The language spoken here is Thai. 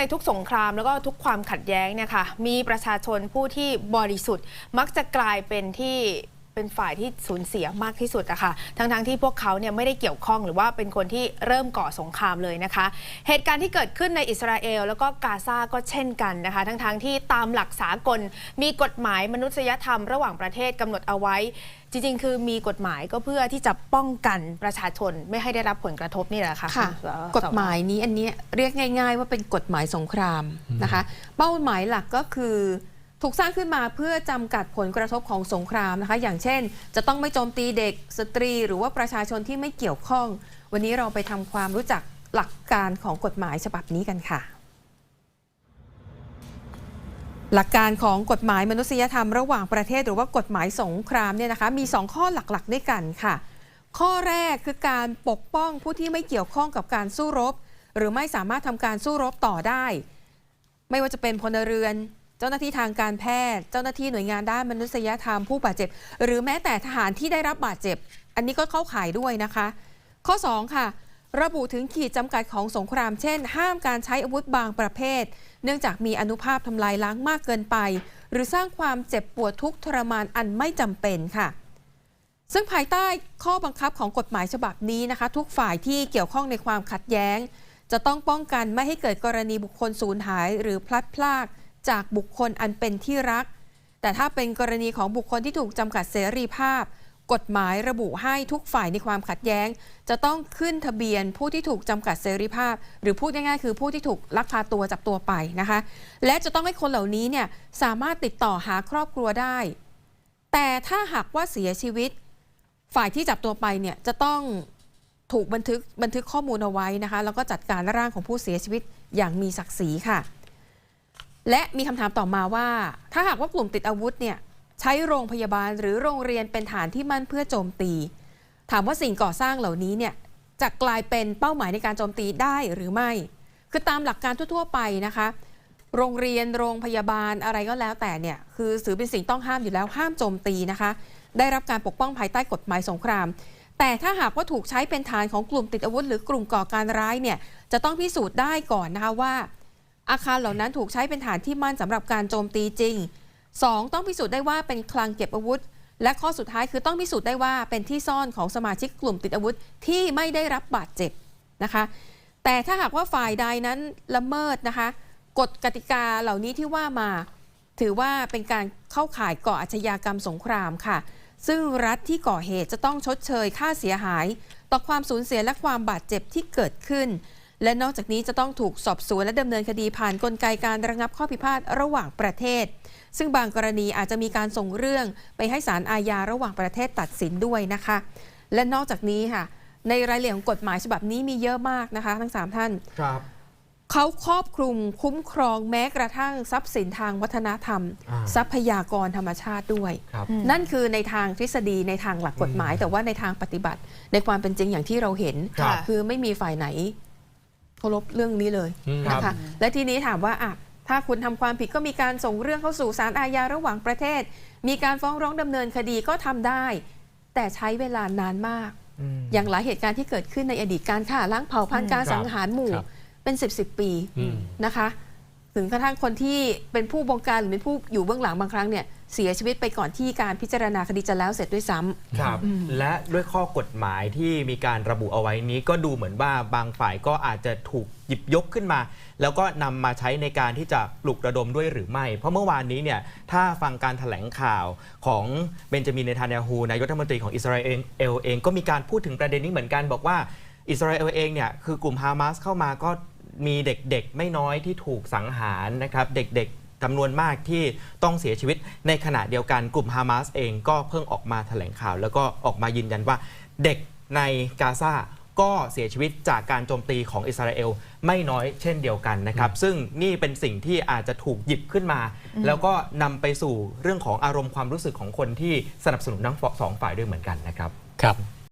ในทุกสงครามแล้วก็ทุกความขัดแย้งเนี่ยค่ะมีประชาชนผู้ที่บริสุทธิ์มักจะกลายเป็นที่ เป็นฝ่ายที่สูญเสียมากที่สุดอะค่ะ ทั้งๆทที่พวกเขาเนี่ยไม่ได้เกี่ยวข้องหรือว่าเป็นคนที่เริ่มก่อสงครามเลยนะคะ เหตุการณ์ที่เกิดขึ้นในอิสราเอล แล้วก็กาซาก็เช่นกันนะคะ ทั้งๆที่ตามหลักสากลมีกฎหมายมนุษยธรรมระหว่างประเทศกำหนดเอาไว้ จริงๆ คือมีกฎหมายก็เพื่อที่จะป้องกันประชาชนไม่ให้ได้รับผลกระทบนี่แหละค่ะค่ะณสกฎหมายนี้อันนี้เรียกง่าย ๆ ว่าเป็นกฎหมายสงครามนะคะ เป้าหมายหลักก็คือ ถูกสร้างขึ้นมาเพื่อจำกัดผลกระทบของสงครามนะคะ อย่างเช่น จะต้องไม่โจมตีเด็กสตรี หรือว่าประชาชนที่ไม่เกี่ยวข้อง วันนี้เราไปทำความรู้จักหลักการของกฎหมายฉบับนี้กันค่ะ หลักการของกฎหมายมนุษยธรรมระหว่างประเทศหรือว่ากฎหมายสงครามเนี่ยนะคะมี 2 ข้อหลักๆ ด้วยกันค่ะ ข้อแรกคือการปกป้องผู้ที่ไม่เกี่ยวข้องกับการสู้รบ หรือไม่สามารถทำการสู้รบต่อได้ ไม่ว่าจะเป็นพลเรือน เจ้าหน้าที่ทางการแพทย์ เจ้าหน้าที่หน่วยงานด้านมนุษยธรรมผู้บาดเจ็บ หรือแม้แต่ทหารที่ได้รับบาดเจ็บ อันนี้ก็เข้าข่ายด้วยนะคะ ข้อ 2 ค่ะ ระบุถึงขีดจำกัดของสงคราม เช่น ห้ามการใช้อาวุธบางประเภท เนื่องจากมีอนุภาพทำลายล้างมากเกินไป หรือสร้างความเจ็บปวดทุกทรมานอันไม่จำเป็นค่ะซึ่งภายใต้ข้อบังคับของกฎหมายฉบับนี้นะคะ ทุกฝ่ายที่เกี่ยวข้องในความขัดแย้ง จะต้องป้องกันไม่ให้เกิดกรณีบุคคลสูญหาย หรือพลัดพราก จากบุคคลอันเป็นที่รัก แต่ถ้าเป็นกรณีของบุคคลที่ถูกจำกัดเสรีภาพ กฎหมายระบุให้ทุกฝ่ายในความขัดแย้ง จะต้องขึ้นทะเบียนผู้ที่ถูกจำกัดเสรีภาพ หรือพูดง่ายๆคือผู้ที่ถูกลักพาตัวจับตัวไปนะคะ และจะต้องให้คนเหล่านี้เนี่ยสามารถติดต่อหาครอบครัวได้ แต่ถ้าหากว่าเสียชีวิต ฝ่ายที่จับตัวไปเนี่ยจะต้องถูกบันทึกบันทึกข้อมูลเอาไว้นะคะ แล้วก็จัดการร่างของผู้เสียชีวิตอย่างมีศักดิ์ศรีค่ะ และมีคำถามต่อมาว่า ถ้าหากว่ากลุ่มติดอาวุธเนี่ยใช้โรงพยาบาลหรือโรงเรียนเป็นฐานที่มั่นเพื่อโจมตี ถามว่าสิ่งก่อสร้างเหล่านี้เนี่ยจะกลายเป็นเป้าหมายในการโจมตีได้หรือไม่ คือตามหลักการทั่วๆไปนะคะ โรงเรียนโรงพยาบาลอะไรก็แล้วแต่เนี่ยคือถือเป็นสิ่งต้องห้ามอยู่แล้วห้ามโจมตีนะคะ ได้รับการปกป้องภายใต้กฎหมายสงคราม แต่ถ้าหากว่าถูกใช้เป็นฐานของกลุ่มติดอาวุธ หรือกลุ่มก่อการร้ายเนี่ยจะต้องพิสูจน์ได้ก่อนนะคะว่า อาคารเหล่านั้นถูกใช้เป็นฐานที่มั่นสำหรับการโจมตีจริง 2. ต้องพิสูจน์ได้ว่าเป็นคลังเก็บอาวุธ และข้อสุดท้ายคือต้องพิสูจน์ได้ว่าเป็นที่ซ่อนของสมาชิกกลุ่มติดอาวุธที่ไม่ได้รับบาดเจ็บนะคะ แต่ถ้าหากว่าฝ่ายใดนั้นละเมิดนะคะกฎกติกาเหล่านี้ที่ว่ามา ถือว่าเป็นการเข้าข่ายก่ออาชญากรรมสงครามค่ะ ซึ่งรัฐที่ก่อเหตุจะต้องชดเชยค่าเสียหาย ต่อความสูญเสียและความบาดเจ็บที่เกิดขึ้น และนอกจากนี้จะต้องถูกสอบสวนและดำเนินคดีผ่านกลไกการระงับข้อพิพาทระหว่างประเทศ ซึ่งบางกรณีอาจจะมีการส่งเรื่องไปให้ศาลอาญาระหว่างประเทศตัดสินด้วยนะคะ และนอกจากนี้ค่ะ ในรายละเอียดของกฎหมายฉบับนี้มีเยอะมากนะคะ ทั้งสามท่านครับเขาครอบคลุมคุ้มครองแม้กระทั่งทรัพย์สินทางวัฒนธรรมอ่าทรัพยากรธรรมชาติด้วยครับอืมนั่นคือในทางทฤษฎีในทางหลักกฎหมายอืมแต่ว่าในทางปฏิบัติ ในความเป็นจริงอย่างที่เราเห็นครับคือไม่มีฝ่ายไหน เคารพเรื่องนี้เลยอืมนะครัคะบ และทีนี้ถามว่าอะถ้าคุณทำความผิดก็มีการส่งเรื่องเข้าสู่ศาลอาญาระหว่างประเทศ มีการฟ้องร้องดำเนินคดีก็ทำได้ แต่ใช้เวลานานมาก อืม อย่างหลายเหตุการณ์ที่เกิดขึ้นในอดีตการฆ่าล้างเผ่าพันธุ์การครับสังหารหมู่ครับ เป็น 10บสปีอืม นะคะ ถึงกระทั่งคนที่เป็นผู้บงการหรือเป็นผู้อยู่เบื้องหลังบางครั้งเนี่ย เสียชีวิตไปก่อนที่การพิจารณาคดีจะแล้วเสร็จด้วยซ้ำ ครับ อืม และด้วยข้อกฎหมายที่มีการระบุเอาไว้นี้ก็ดูเหมือนว่าบางฝ่ายก็อาจจะถูกหยิบยกขึ้นมา แล้วก็นำมาใช้ในการที่จะปลุกระดมด้วยหรือไม่ เพราะเมื่อวานนี้เนี่ยถ้าฟังการถแถลงข่าวของเบนจามินเนทานยาฮูนายกรัฐมนตรีของอิสราเอลเอลเองก็มีการพูดถึงประเด็นนี้เหมือนกันบอกว่าอิสราเอลเองเนี่ยคือกลุ่มฮามาสเข้ามาก็มีเด็กๆไม่น้อยที่ถูกสังหารนะครับเด็กๆ จำนวนมากที่ต้องเสียชีวิต ในขณะเดียวกันกลุ่มฮามาสเองก็เพิ่งออกมาแถลงข่าว แล้วก็ออกมายืนยันว่าเด็กในกาซาก็เสียชีวิตจากการโจมตีของอิสราเอลไม่น้อยเช่นเดียวกันนะครับ ซึ่งนี่เป็นสิ่งที่อาจจะถูกหยิบขึ้นมา แล้วก็นำไปสู่เรื่องของอารมณ์ความรู้สึกของคนที่สนับสนุนทั้งสองฝ่ายด้วยเหมือนกันนะครับ ครับ